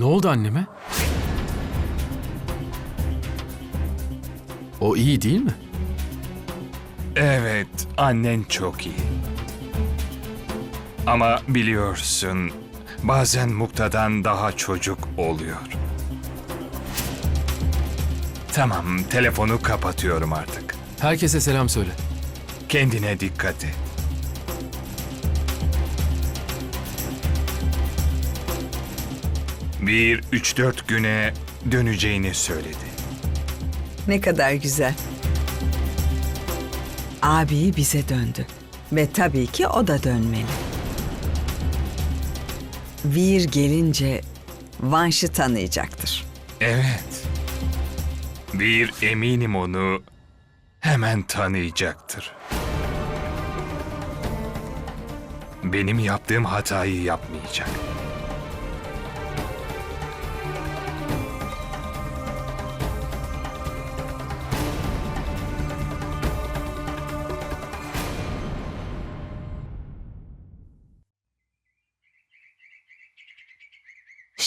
Ne oldu anneme? O iyi değil mi? Evet, annen çok iyi. Ama biliyorsun, bazen Mukta'dan daha çocuk oluyor. Tamam, telefonu kapatıyorum artık. Herkese selam söyle. Kendine dikkat et. Bir üç dört güne döneceğini söyledi. Ne kadar güzel. Abi bize döndü. Ve tabii ki o da dönmeli. Vir gelince Vanş'ı tanıyacaktır. Evet. Bir eminim onu hemen tanıyacaktır. Benim yaptığım hatayı yapmayacak.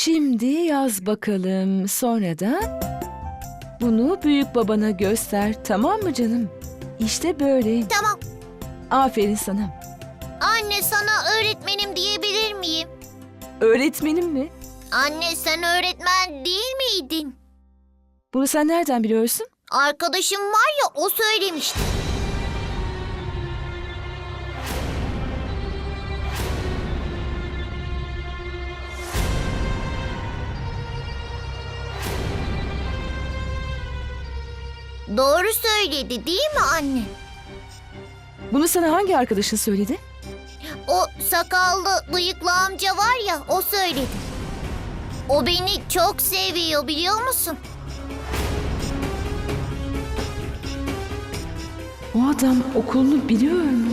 Şimdi yaz bakalım. Sonra da bunu büyük babana göster. Tamam mı canım? İşte böyle. Tamam. Aferin sana. Anne sana öğretmenim diyebilir miyim? Öğretmenim mi? Anne sen öğretmen değil miydin? Bunu sen nereden biliyorsun? Arkadaşım var ya o söylemişti. Doğru söyledi değil mi anne? Bunu sana hangi arkadaşın söyledi? O sakallı bıyıklı amca var ya o söyledi. O beni çok seviyor biliyor musun? O adam okulunu biliyor mu?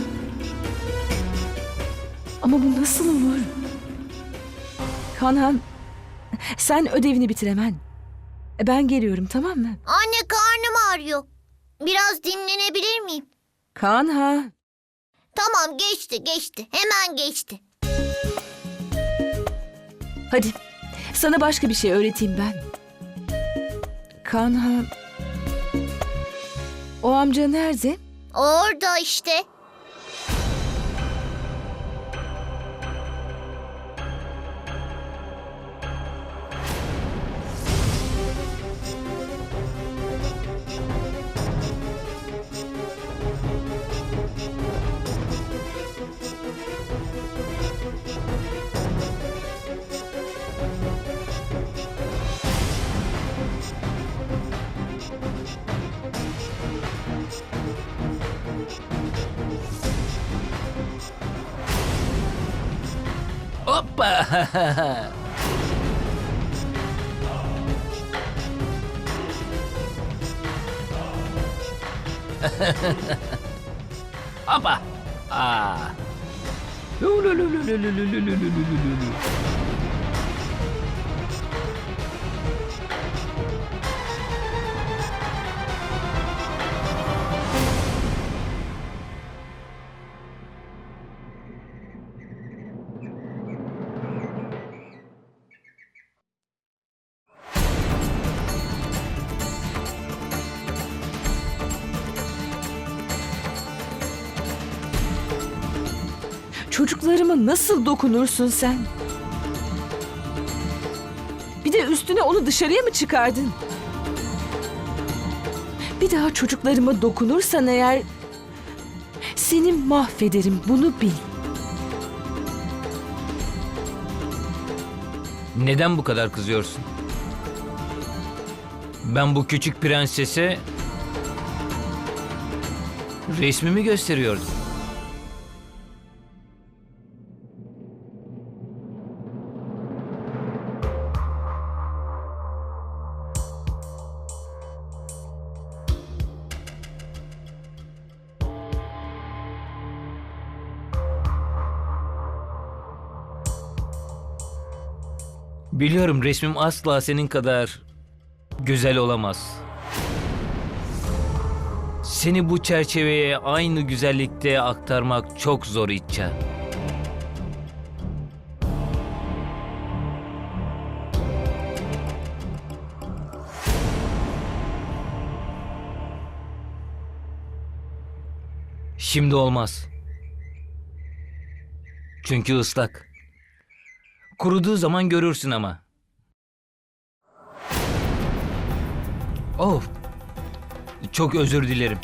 Ama bu nasıl olur? Kanhan, sen ödevini bitir hemen. E, Ben geliyorum tamam mı? Anne ağrıyor. Biraz dinlenebilir miyim? Kanha. Tamam geçti geçti. Hemen geçti. Hadi sana başka bir şey öğreteyim ben. Kanha. O amca nerede? Orada işte. Hoppa! Hoppa! Ah. Lu, Çocuklarıma nasıl dokunursun sen? Bir de üstüne onu dışarıya mı çıkardın? Bir daha çocuklarıma dokunursan eğer seni mahvederim bunu bil. Neden bu kadar kızıyorsun? Ben bu küçük prensese resmimi gösteriyordum. Biliyorum resmim asla senin kadar güzel olamaz. Seni bu çerçeveye aynı güzellikte aktarmak çok zor İtça. Şimdi olmaz. Çünkü ıslak. Kuruduğu zaman görürsün ama. Oh. Çok özür dilerim.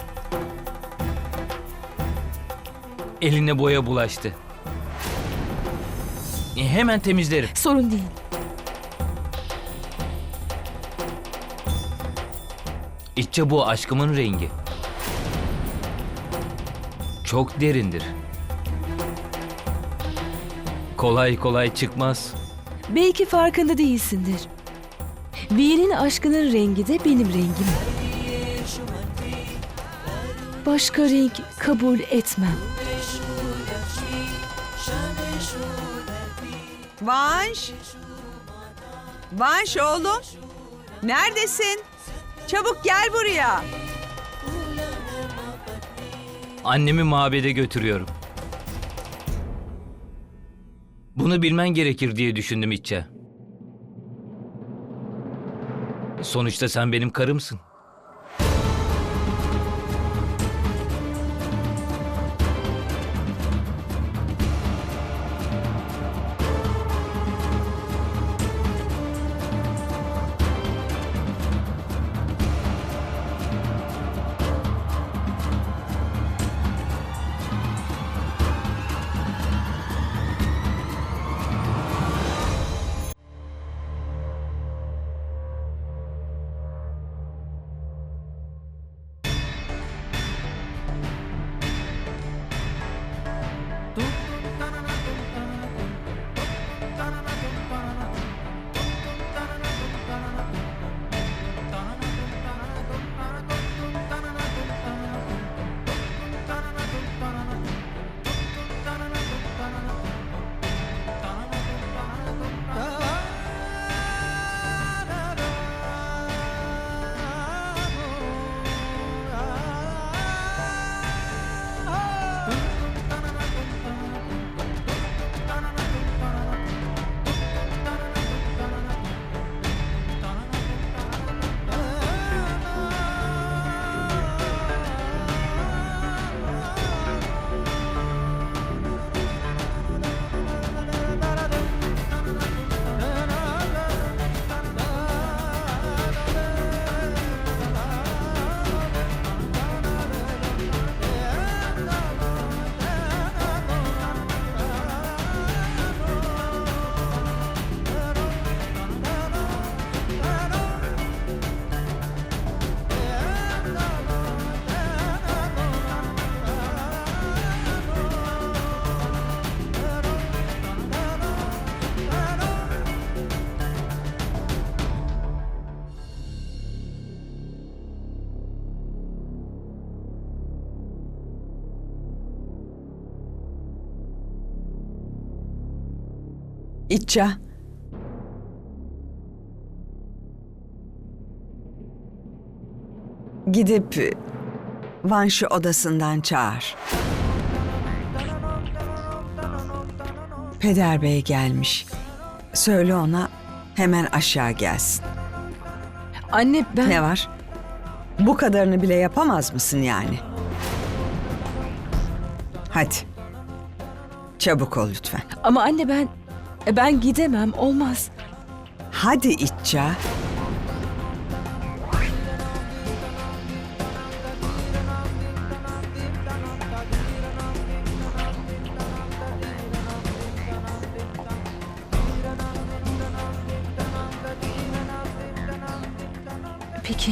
Eline boya bulaştı. E, hemen temizlerim. Sorun değil. İççe bu aşkımın rengi. Çok derindir. Kolay kolay çıkmaz. Belki farkında değilsindir. Vir'in aşkının rengi de benim rengim. Başka renk kabul etmem. Vanş. Vanş oğlum. Neredesin? Çabuk gel buraya. Annemi mabede götürüyorum. Bunu bilmen gerekir diye düşündüm İtçe. Sonuçta sen benim karımsın. İtça. Gidip e, Vanş'ı odasından çağır. Peder Bey gelmiş. Söyle ona hemen aşağı gelsin. Anne ben... Ne var? Bu kadarını bile yapamaz mısın yani? Hadi. Çabuk ol lütfen. Ama anne ben... e, Ben gidemem olmaz. Hadi İtça. Peki.